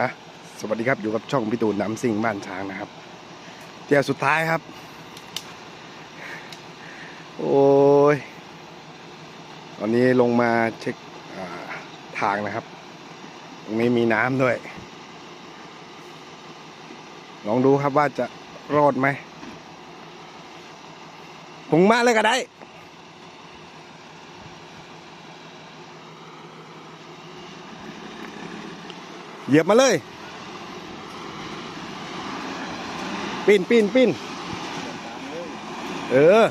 ฮะสวัสดีครับอยู่กับช่องพี่ตูนน้ำซิ่งบ้านช้างนะครับเที่ยวสุดท้ายครับ โอ้ยตอนนี้ลงมาเช็คาทางนะครับตรงนี้มีน้ำด้วย ลองดูครับว่าจะรอดไหมพุงมาเลยก็ได้ เหยียบมาเลยปีนปีนปีนเออ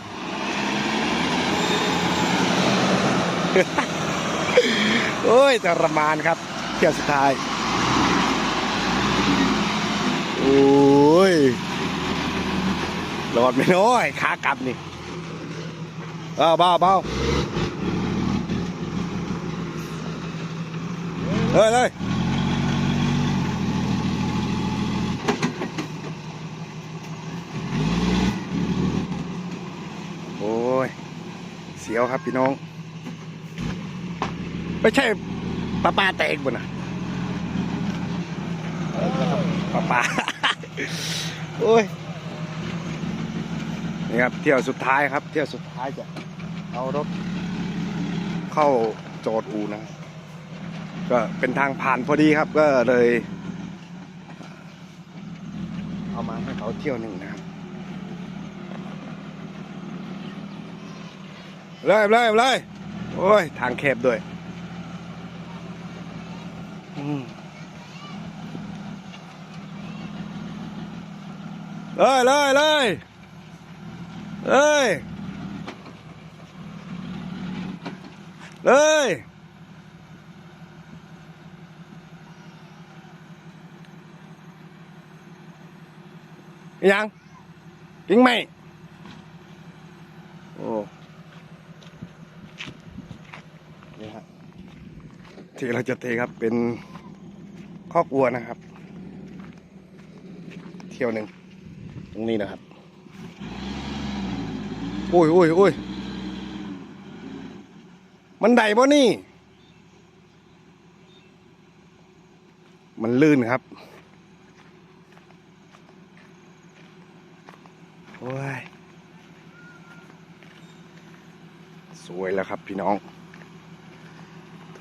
โอ้ยทรมานครับ เที่ยวสุดท้าย โอ้ยรอดไม่น้อยขากลับนี่เบาเบาเบาเฮ้ยเลย โอ้ย เสียวครับพี่น้อง ไม่ใช่ปลาปลาแตกบนนะปลาปลาโอ้ยนี่ครับเที่ยวสุดท้ายครับ เที่ยวสุดท้ายจะเอารถเข้าจอดอูนะ ก็เป็นทางผ่านพอดีครับก็เลย เอามาให้เขาเที่ยวหนึ่งนะครับ เลยเลยเลยโอ้ย ทางแคบด้วยอืมเลยเลยเลยเลยเลยยังกิงไหมโอ้ นี่ฮะ ที่เราจะเทครับเป็นคอกวัวนะครับ เที่ยวหนึ่งตรงนี้นะครับอุ้ยอุ้ยอุ้ยมันไดบ่นี่ มันลื่นครับโอ้ยสวยแล้วครับพี่น้อง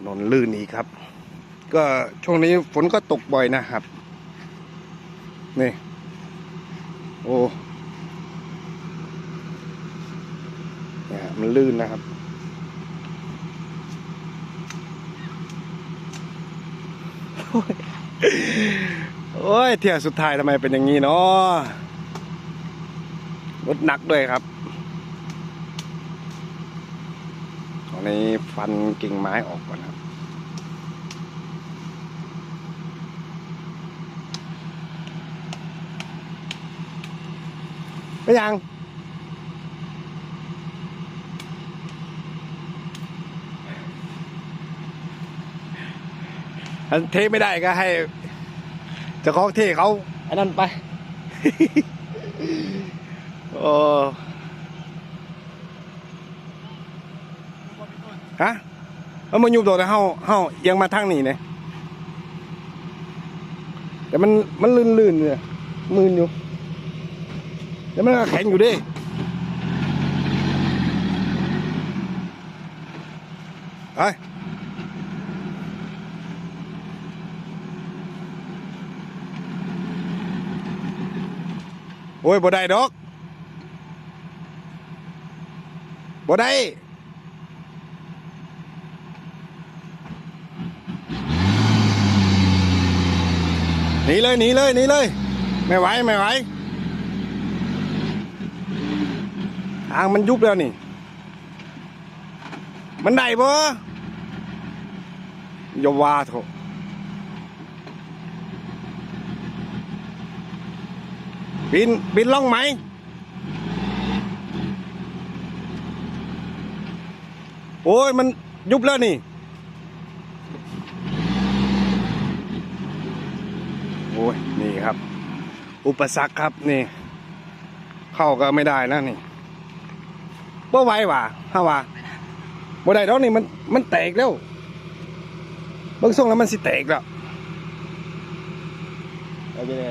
นนลื่นอีกครับ ก็ช่วงนี้ฝนก็ตกบ่อยนะครับ นี่ โอ้เนี่ยมันลื่นนะครับ โอ้ยเที่ยวสุดท้ายทำไมเป็นอย่างนี้เนาะรถหนักด้วยครับ ตอนนี้ฟันกิ่งไม้ออกก่อนครับไปยังอันเทไม่ได้ก็ให้เจะของเทเขาอันนั้นไป โอ้ ฮะเอามายุบโดดแล้วเฮาเฮายังมาทางนี้เนี่ยแต่มันมันลื่นๆเนี่ยมืนอยู่แต่มันก็แข็งอยู่ดิไปโอ้ยบ่ได้ดอกบ่ได้ นีเลยหนีเลยหนีเลย ไม่ไหวไม่ไหวทางมันยุบแล้วนี่ มันได้ปะอย่าว่าเถอะบินบินล่องไหมโอ้ยมันยุบแล้วนี่ โอ้ย นี่ ครับ อุปสรรคครับนี่ เข้าก็ไม่ได้นะนี่บ่ไหวว่ะฮาว่าบ่ได้ดอกนี่มันมันแตกแล้วเบิ่งทรงแล้วมันสิแตกแล้วเราจะได้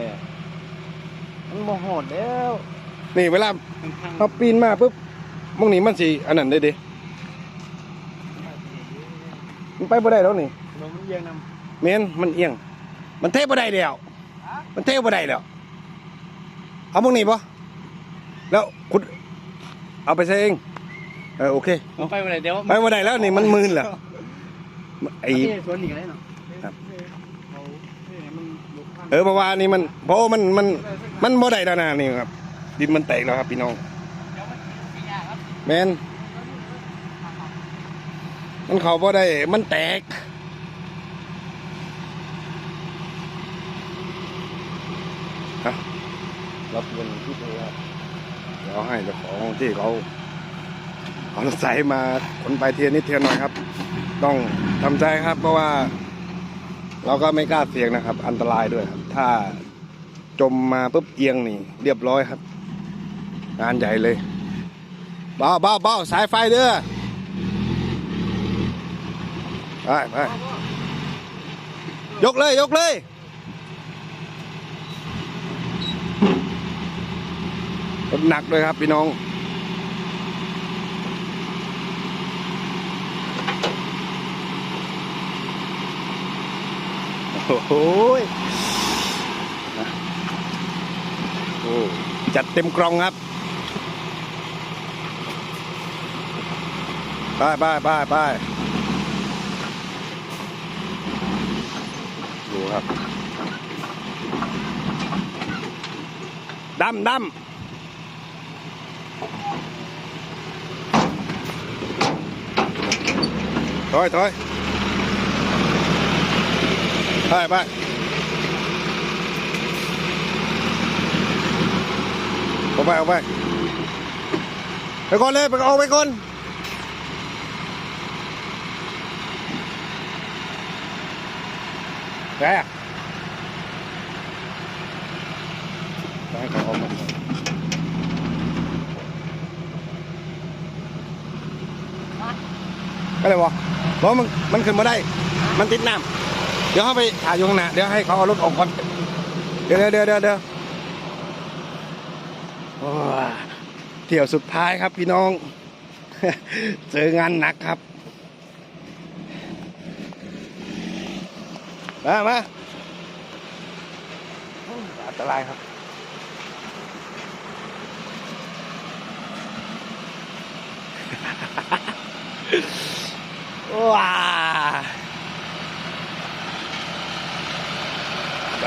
มันโมโหดแล้ว นี่เวลามันพังเขาปีนมาปุ๊บมองนี่มันสิอันนั้นได้เดิมันไปบ่ได้แล้วนี่ลมมันเยียงนเมนมันเอียง มันเทบ่ได้แล้ว มันเทบ่ได้แล้วเอามองนี่ปะแล้วคุณเอาไปใช้เองเออโอเคำมันไปวันไหนเดี๋ยวไปบ่ได้แล้วนี่มันมืนแล้วไอ้ไอ้สวนอีกแล้วเนาะครับ เอาเนี่ยมันลุกพังเออเพราะว่านี่มันเพราะว่ามันมันมันบ่ได้แล้วนะนี่ครับ ดินมันแตกแล้วครับพี่น้องแมนมันเขาบ่ได้มันแตก ฮะรับเงินที่เธอครับเดี๋ยวให้เจ้าของที่เขาเอารถไถมาขนไปเทียนนิดเทียนหน่อยครับ ต้องทำใจครับ เพราะว่า เราก็ไม่กล้าเสี่ยงนะครับ อันตรายด้วยครับ ถ้าจมมาปุ๊บเอียงนี่ เรียบร้อยครับ งานใหญ่เลยเบาเบาเบาสายไฟเด้อไปไปยกเลย ยกเลย รถหนักด้วยครับพี่น้อง โอ้โหยโอ้จัดเต็มกล่องครับไปไปไปไปดูครับ ดำดำถอยถอยไปไปเอาไปเอาไป ไปก่อนเลยไปเอาไปก่อนแกไป ให้เขาเอามาก็เลยวะเพราะมันมันขึ้นมาได้ มันติดน้ำเดี๋ยวเขาไปถ่ายอยู่ข้างหน้าเดี๋ยวให้เขาเอารถออกก่อน เดี๋ยวเดี๋ยวเดี๋ยวเดี๋ยวเที่ยวสุดท้ายครับพี่น้อง เจองานหนักครับ มามาอันตรายครับ ว้าไป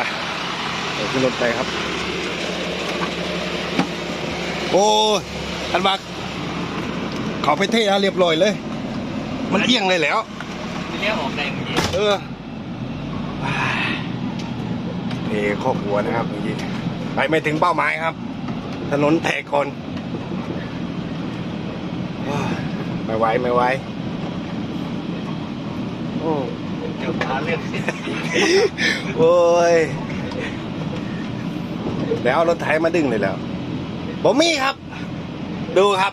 เดี๋ยวขึ้นรถไปครับ โอ้ยอันบักเขาไปเทอะเรียบร้อยเลย มันเอียงเลยแหล้วเลี้ยวออกแดงเมื่อกี้เออเทครอบครัวนะครับเมื่อกี้ไปไม่ถึงเป้าหมายครับ ถนนแตกคนว้าย ไม่ไหวไม่ไหวโอ้เดี๋ยวพาเรื่องโอ้ยแล้วเอารถไถมาดึงเลยแล้วผมมีครับ ดูครับ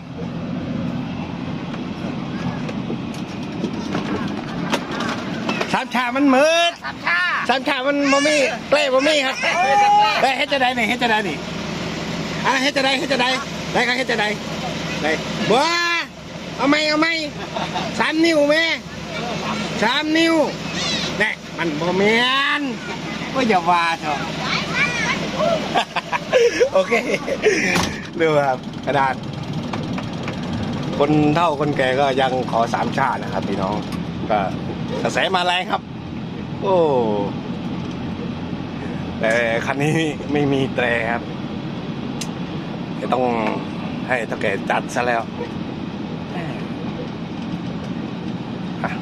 สามชามันมืดสามชาสามชามันบ่มีเปล่บ่มีครับเฮ้ยเฮ็ดจะได้นี่เฮ็ดจะได้นี่อะเฮ็ดจะได้เฮ็ดจะได้ได้ครับเฮ็ดจะได้ได้บัว เอาไหมเอาไหมสามนิ้วแม่สามนิ้วนี่มันบ่แม่นก็อย่าว่าเถอะโอเคดูครับกระดาษ คนเท่าคนแก่ก็ยังขอสามชาตินะครับพี่น้องก็กระแสมาแรงครับ โอ้แต่คันนี้ไม่มีแตรครับจะต้องให้เท่าแก่จัดซะแล้วอะ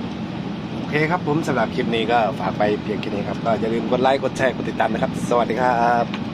โอ เคครับผมสำหรับคลิปนี้ก็ฝากไปเพียงแค่นี้ครับ ก็อย่าลืมกดไลค์ กดแชร์ กดติดตามนะครับ สวัสดีครับ